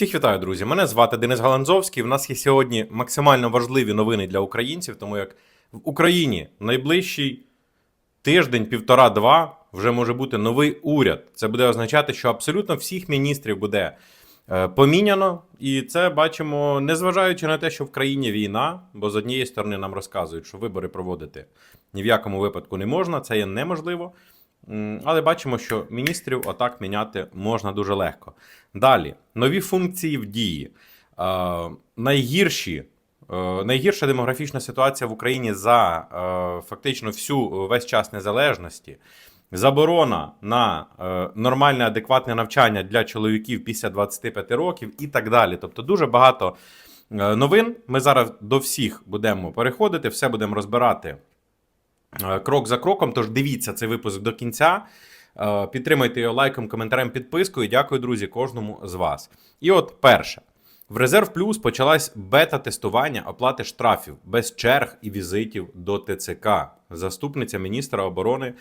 Всіх вітаю, друзі. Мене звати Денис Галанзовський. У нас є сьогодні максимально важливі новини для українців, тому як в Україні найближчий тиждень, півтора-два вже може бути новий уряд. Це буде означати, що абсолютно всіх міністрів буде е, поміняно. І це бачимо, незважаючи на те, що в країні війна, бо з однієї сторони нам розказують, що вибори проводити ні в якому випадку не можна, це є неможливо. Але бачимо, що міністрів отак міняти можна дуже легко. Далі, нові функції в дії. Е, найгірші, е, найгірша демографічна ситуація в Україні за е, фактично всю весь час незалежності. Заборона на нормальне, адекватне навчання для чоловіків після 25 років і так далі. Тобто, дуже багато новин. Ми зараз до всіх будемо переходити, все будемо розбирати крок за кроком. Тож дивіться цей випуск до кінця. Е, Підтримайте його лайком, коментарем, підпискою. Дякую, друзі, кожному з вас. І от перше. В Резерв Плюс почалась бета-тестування оплати штрафів без черг і візитів до ТЦК. Заступниця міністра оборони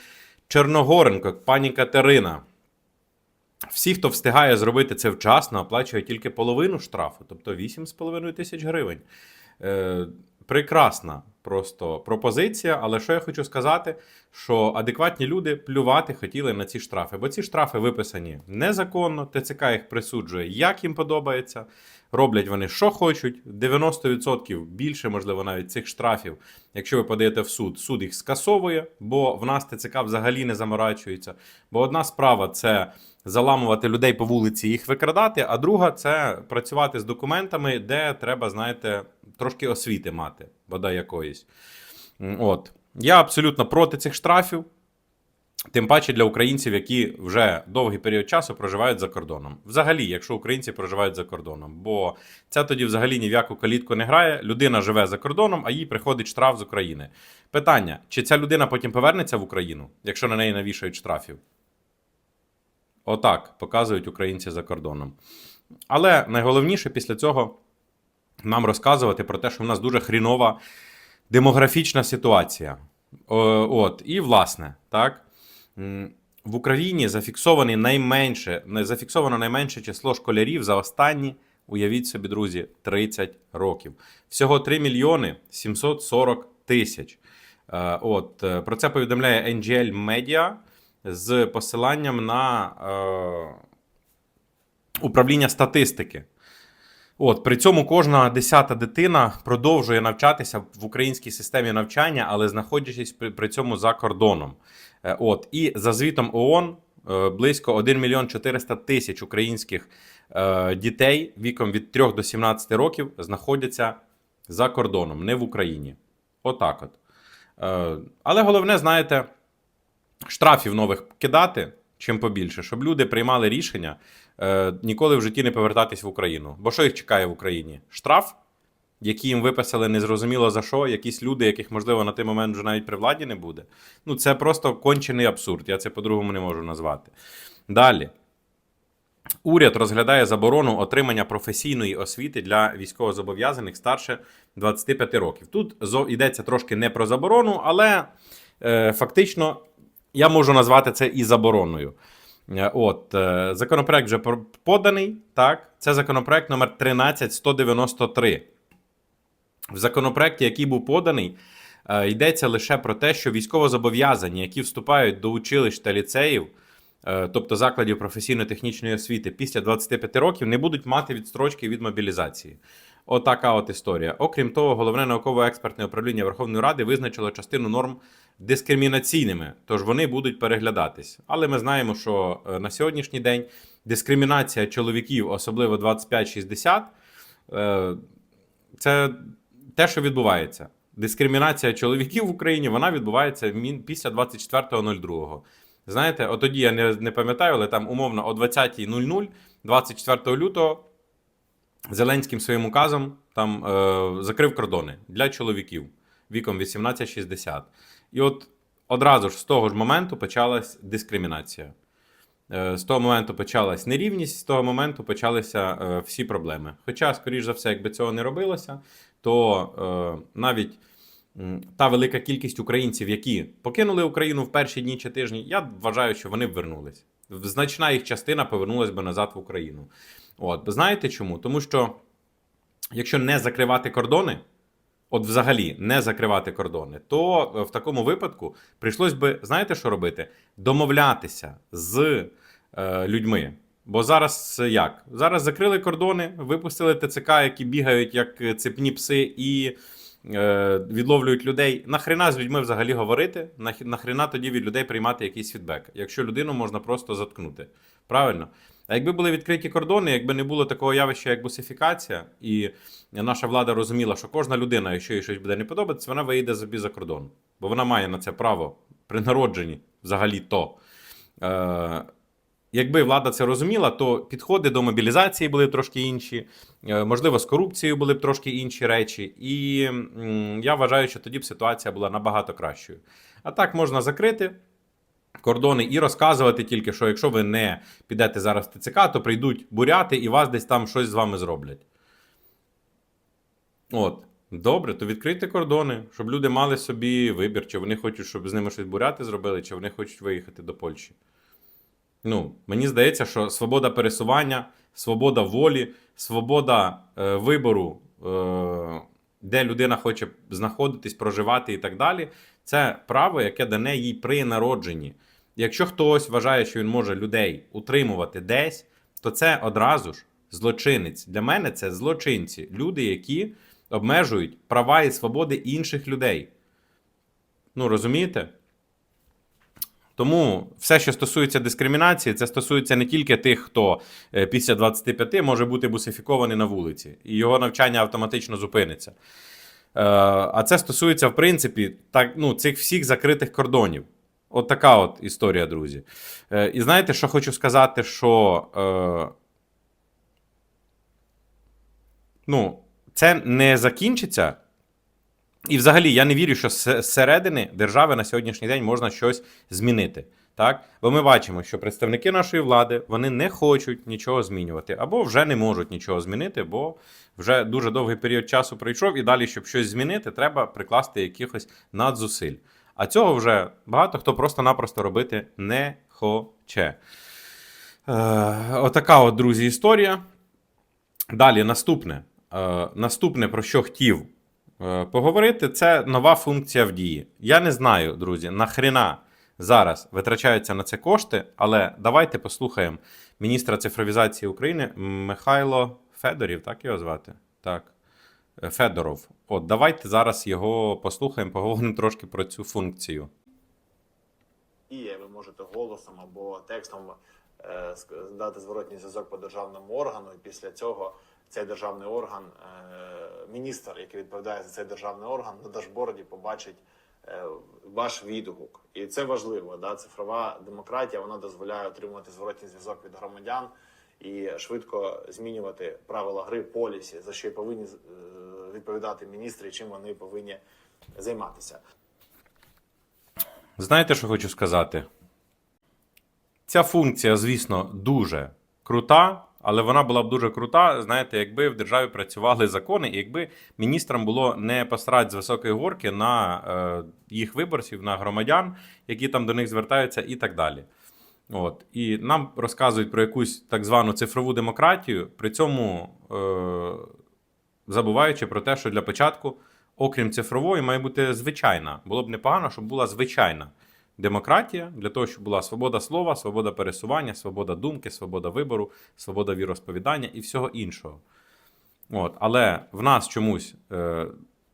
Чорногоренко, пані Катерина. Всі, хто встигає зробити це вчасно, оплачує тільки половину штрафу, тобто 8,5 тисяч гривень. Прекрасна просто пропозиція. Але що я хочу сказати, що адекватні люди плювати хотіли на ці штрафи, бо ці штрафи виписані незаконно, ТЦК їх присуджує, як їм подобається. Роблять вони, що хочуть. 90% більше, можливо, навіть цих штрафів, якщо ви подаєте в суд, суд їх скасовує, бо в нас ТЦК взагалі не заморачується. Бо одна справа це заламувати людей по вулиці, їх викрадати, а друга це працювати з документами, де треба, знаєте, трошки освіти мати, бодай якоїсь. От. Я абсолютно проти цих штрафів. Тим паче для українців, які вже довгий період часу проживають за кордоном. Взагалі, якщо українці проживають за кордоном, бо це тоді взагалі ні в яку калітку не грає. Людина живе за кордоном, а їй приходить штраф з України. Питання: чи ця людина потім повернеться в Україну, якщо на неї навішають штрафів? Отак показують українці за кордоном. Але найголовніше після цього нам розказувати про те, що в нас дуже хрінова демографічна ситуація. От, і власне, так. В Україні зафіксовані найменше, зафіксовано найменше число школярів за останні, уявіть собі, друзі, 30 років. Всього 3 мільйони 740 тисяч. Е, От, е, про це повідомляє NGL Media з посиланням на е, управління статистики. От при цьому кожна десята дитина продовжує навчатися в українській системі навчання, але знаходячись при, при цьому за кордоном. Е, От і за звітом ООН е, близько 1 мільйон 400 тисяч українських е, дітей віком від 3 до 17 років знаходяться за кордоном, не в Україні. Отак от. Е, Але головне, знаєте, штрафів нових кидати чим побільше, щоб люди приймали рішення е, ніколи в житті не повертатись в Україну. Бо що їх чекає в Україні? Штраф, який їм виписали незрозуміло за що, якісь люди, яких, можливо, на той момент вже навіть при владі не буде. Ну, це просто кончений абсурд. Я це по-другому не можу назвати. Далі. Уряд розглядає заборону отримання професійної освіти для військовозобов'язаних старше 25 років. Тут йдеться трошки не про заборону, але е, фактично я можу назвати це і забороною. Е, От, е, законопроект вже поданий. Так, це законопроект номер 13193. В законопроекті, який був поданий, е, йдеться лише про те, що військовозобов'язані, які вступають до училищ та ліцеїв, тобто закладів професійно-технічної освіти, після 25 років не будуть мати відстрочки від мобілізації. Отака от історія. Окрім того, головне науково-експертне управління Верховної Ради визначило частину норм дискримінаційними, тож вони будуть переглядатись. Але ми знаємо, що е, на сьогоднішній день дискримінація чоловіків, особливо 25-60, е, це те, що відбувається. Дискримінація чоловіків в Україні вона відбувається після 24.02. Знаєте, от тоді я не, не пам'ятаю, але там умовно о 20.00, 24 лютого, Зеленським своїм указом там е, закрив кордони для чоловіків віком 18-60. І от одразу ж з того ж моменту почалась дискримінація. Е, З того моменту почалась нерівність, з того моменту почалися е, всі проблеми. Хоча, скоріш за все, якби цього не робилося, то е, навіть та велика кількість українців, які покинули Україну в перші дні чи тижні, я вважаю, що вони б вернулись. Значна їх частина повернулась би назад в Україну. От, знаєте чому? Тому що якщо не закривати кордони, от взагалі не закривати кордони, то е, в такому випадку прийшлось би, знаєте, що робити? Домовлятися з е, людьми. Бо зараз як? Зараз закрили кордони, випустили ТЦК, які бігають як е, цепні пси і відловлюють людей. Нахрена з людьми взагалі говорити? Нах- Нахрена тоді від людей приймати якийсь фідбек, якщо людину можна просто заткнути. Правильно? А якби були відкриті кордони, якби не було такого явища, як бусифікація, і наша влада розуміла, що кожна людина, якщо їй щось буде не подобатися, вона виїде собі за кордон. Бо вона має на це право при народженні взагалі то. Якби влада це розуміла, то підходи до мобілізації були б трошки інші, е, можливо, з корупцією були б трошки інші речі. І я вважаю, що тоді б ситуація була набагато кращою. А так можна закрити кордони і розказувати тільки, що якщо ви не підете зараз в ТЦК, то прийдуть буряти і вас десь там щось з вами зроблять. От. Добре, то відкрийте кордони, щоб люди мали собі вибір, чи вони хочуть, щоб з ними щось буряти зробили, чи вони хочуть виїхати до Польщі. Ну, мені здається, що свобода пересування, свобода волі, свобода е, вибору, е, де людина хоче знаходитись, проживати і так далі, це право, яке дане їй при народженні. Якщо хтось вважає, що він може людей утримувати десь, то це одразу ж злочинець. Для мене це злочинці, люди, які обмежують права і свободи інших людей. Ну, розумієте? Тому все, що стосується дискримінації, це стосується не тільки тих, хто е, після 25 може бути бусифікований на вулиці, і його навчання автоматично зупиниться. Е, А це стосується, в принципі, так, ну, цих всіх закритих кордонів. От така от історія, друзі. Е, І знаєте, що хочу сказати, що ну, це не закінчиться. І взагалі я не вірю, що зсередини держави на сьогоднішній день можна щось змінити. Так? Бо ми бачимо, що представники нашої влади вони не хочуть нічого змінювати, або вже не можуть нічого змінити, бо вже дуже довгий період часу пройшов, і далі, щоб щось змінити, треба прикласти якихось надзусиль. А цього вже багато хто просто-напросто робити не хоче. Е, отака от, друзі, історія. Далі наступне. Е, наступне, про що хотів поговорити, це нова функція в дії. Я не знаю, друзі, нахрена зараз витрачаються на це кошти, але давайте послухаємо міністра цифровізації України Михайло Федорів, так його звати? Так. Е, Федоров. От, давайте зараз його послухаємо, поговоримо трошки про цю функцію. діє, ви можете голосом або текстом е, дати зворотній зв'язок по державному органу, і після цього цей державний орган, е, міністр, який відповідає за цей державний орган, на дашборді побачить е, ваш відгук. І це важливо. Да? Цифрова демократія вона дозволяє отримувати зворотній зв'язок від громадян і швидко змінювати правила гри полісі, за що і повинні е, відповідати міністри, і чим вони повинні займатися. Знаєте, що хочу сказати? Ця функція, звісно, дуже крута, але вона була б дуже крута, знаєте, якби в державі працювали закони, і якби міністрам було не посрать з високої горки на е, їх виборців, на громадян, які там до них звертаються, і так далі. От. І нам розказують про якусь так звану цифрову демократію, при цьому е, забуваючи про те, що для початку, окрім цифрової, має бути звичайна. Було б непогано, щоб була звичайна демократія, для того, щоб була свобода слова, свобода пересування, свобода думки, свобода вибору, свобода віросповідання і всього іншого. От. Але в нас чомусь е,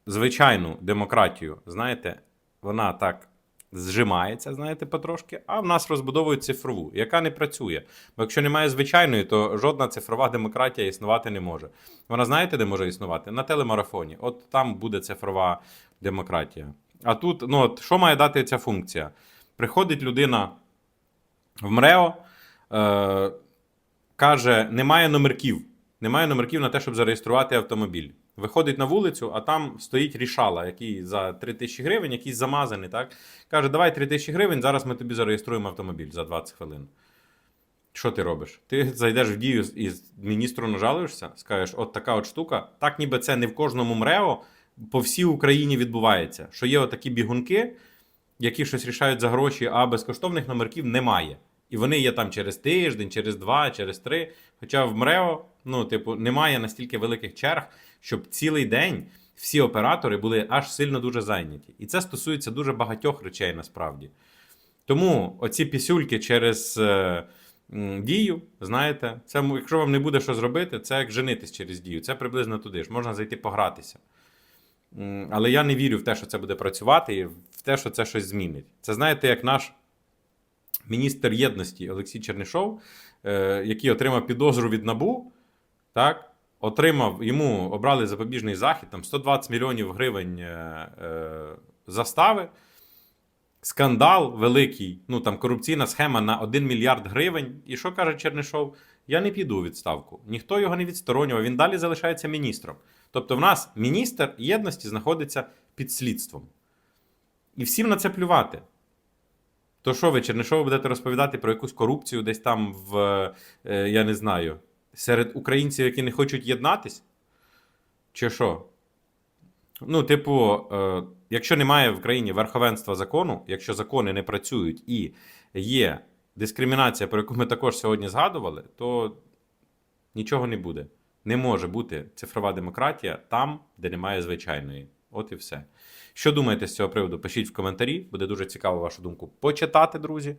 звичайну демократію, знаєте, вона так зжимається, знаєте, потрошки, а в нас розбудовують цифрову, яка не працює. Бо якщо немає звичайної, то жодна цифрова демократія існувати не може. Вона знаєте, де може існувати? На телемарафоні. От там буде цифрова демократія. А тут, ну от що має дати ця функція? Приходить людина в МРЕО, е, каже: немає номерків. Немає номерків на те, щоб зареєструвати автомобіль. Виходить на вулицю, а там стоїть рішала, який за 3 тисячі гривень, якийсь замазаний, так? Каже, давай 3 тисячі гривень, зараз ми тобі зареєструємо автомобіль за 20 хвилин. Що ти робиш? Ти зайдеш в дію і міністру нажалуєшся, скажеш, от така от штука. Так, ніби це не в кожному МРЕО по всій Україні відбувається. Що є отакі бігунки, які щось рішають за гроші, а безкоштовних номерків немає. І вони є там через тиждень, через два, через три. Хоча в МРЕО, ну, типу, немає настільки великих черг, щоб цілий день всі оператори були аж сильно дуже зайняті. І це стосується дуже багатьох речей насправді. Тому оці пісюльки через е, дію, знаєте, це, якщо вам не буде що зробити, це як женитись через дію. Це приблизно туди ж. Можна зайти погратися. Але я не вірю в те, що це буде працювати, і в те, що це щось змінить. Це знаєте, як наш міністр єдності Олексій Чернишов, е, який отримав підозру від НАБУ, так, отримав, йому обрали запобіжний захід, там 120 мільйонів гривень е, е, застави. Скандал великий, ну там корупційна схема на 1 мільярд гривень. І що каже Чернишов? Я не піду у відставку. Ніхто його не відсторонював, він далі залишається міністром. Тобто, в нас міністр єдності знаходиться під слідством. І всім на це плювати. То що ви, Чернишову, будете розповідати про якусь корупцію десь там в, е, я не знаю, серед українців, які не хочуть єднатись? Чи що? Ну, типу, е, якщо немає в країні верховенства закону, якщо закони не працюють і є дискримінація, про яку ми також сьогодні згадували, то нічого не буде. Не може бути цифрова демократія там, де немає звичайної. От і все. Що думаєте з цього приводу? Пишіть в коментарі, буде дуже цікаво вашу думку почитати, друзі.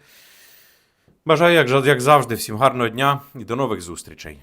Бажаю, як, завжди, всім гарного дня і до нових зустрічей.